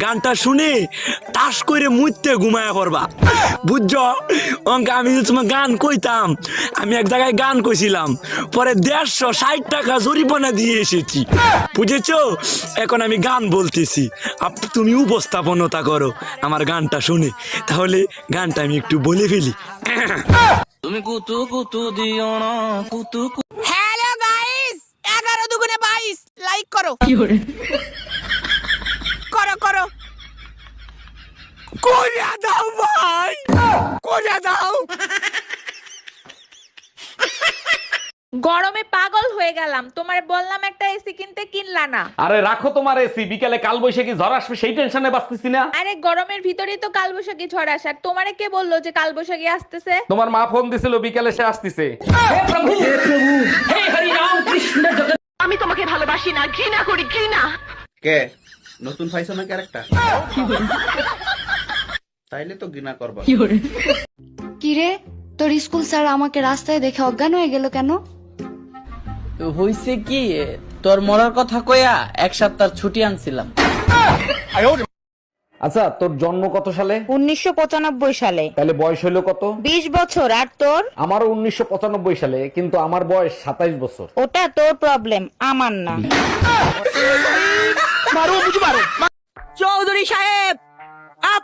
গানটা শুনে তাস করে মুইতে ঘুমায়া করবা বুঝছ? অঙ্কে আমি যে তোমার গান কইতাম আমি এক জায়গায় গান কইছিলাম পরে দেড়শো ষাট টাকা জরিমানা দিয়ে এসেছি। বুঝেছ? এখন আমি গান বলতেছি। আপ- তুমি উপস্থাপনতা করো আমার গানটা শুনে। তাহলে গানটা আমি একটু বলে ফেলি। হ্যালো গাইস এগারো দুগুণে বাইশ লাইক করো। করো করো করে দাও ভাই। করে দাও। গরমে পাগল হয়ে গেলাম। তোমার বললাম একটা এসি কিনতে কিনলা না। আরে রাখো তোমার এসি। বিকালে কাল বৈশাখী ঝড় আসবে সেই টেনশনে বাঁচতেছি না। আরে গরমের ভিতরেই তো কালবৈশাখী ঝড় আসে। আর তোমারে কে বলল যে কালবৈশাখী আসতেছে? তোমার মা ফোন দিছিল বিকালে সে আসতেছে। হে প্রভু! হে প্রভু! হে হরি রাম কৃষ্ণ আমি তোমাকে ভালোবাসি না ঘৃণা করি ঘৃণা! কে? নতুন পাইছো না ক্যারেক্টার তাইলে তো ঘৃণা করবা। কিরে? তোর স্কুল স্যার আমাকে রাস্তায় দেখে অজ্ঞান হয়ে গেল কেন? হইছে কি তোর মরার কথা কয়া এক সপ্তাহ ছুটি আনছিলাম। আচ্ছা তোর জন্ম কত সালে? উনিশশো পঁচানব্বই সালে। তাহলে বয়স হলো কত? বিশ বছর আর তোর? আমার উনিশশো পঁচানব্বই সালে কিন্তু আমার বয়স সাতাইশ বছর। ওটা তোর প্রবলেম আমার না।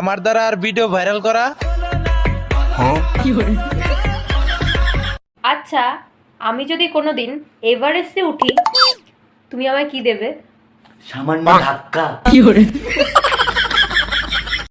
আমার দ্বারা আর ভিডিও ভাইরাল করা? আচ্ছা আমি যদি কোনোদিন এভারেস্টে উঠি তুমি আমায় কি দেবে? সামান্য ধাক্কা।